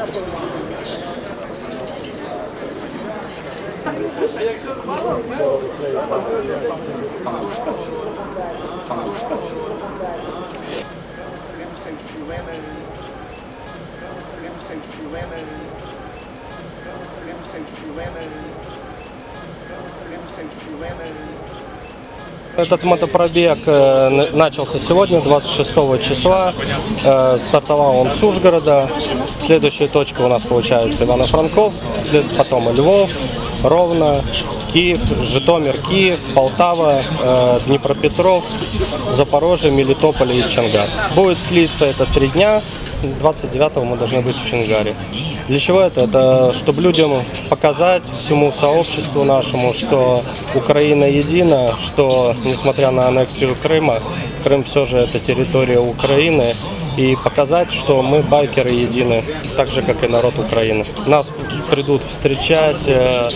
Mesmo sem problemas, mesmo sem problemas, mesmo sem problemas, mesmo sem problemas. Этот мотопробег э, начался сегодня, 26 числа. Э, Стартовал он с Ужгорода. Следующая точка у нас получается Ивано-Франковск, потом Львов, Ровно, Киев, Житомир, Киев, Полтава, э, Днепропетровск, Запорожье, Мелитополь и Чангар. Будет длиться это три дня. 29 мы должны быть в Чангаре. Для чего это? Это чтобы людям показать всему сообществу нашему, что Украина едина, что несмотря на аннексию Крыма, Крым все же это территория Украины, и показать, что мы байкеры едины, так же как и народ Украины. Нас придут встречать э,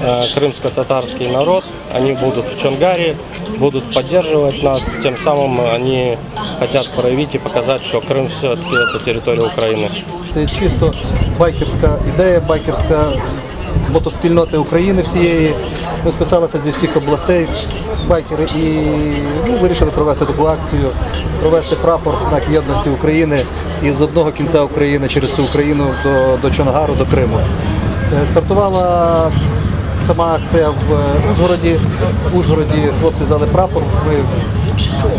э, крымско-татарский народ, они будут в Чонгаре, будут поддерживать нас, тем самым они хотят проявить и показать, что Крым все-таки это территория Украины. Це чисто байкерська ідея, байкерська мотоспільноти України всієї. Ми списалися зі всіх областей байкери і ну, вирішили провести таку акцію, провести прапор в знак єдності України із одного кінця України через всю Україну до, до Чонгару, до Криму. Е, Стартувала сама акція в е, Ужгороді. В Ужгороді хлопці взяли прапор. Ми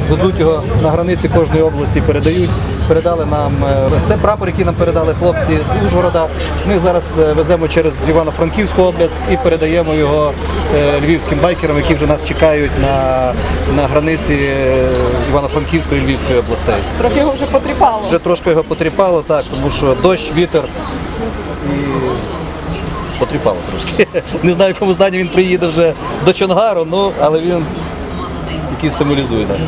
везуть його на границі кожної області, передають. Передали нам е, це прапор, який нам передали хлопці з Ужгорода. Ми зараз е, веземо через Івано-Франківську область і передаємо його львівським байкерам, які вже нас чекають на, на границі Івано-Франківської і Львівської областей. Трохи його вже потріпало. Вже трошки його потріпало, так, тому що дощ, вітер і потріпало трошки. Не знаю, в якому стані він приїде вже до Чонгару, ну, але він якийсь символізує нас.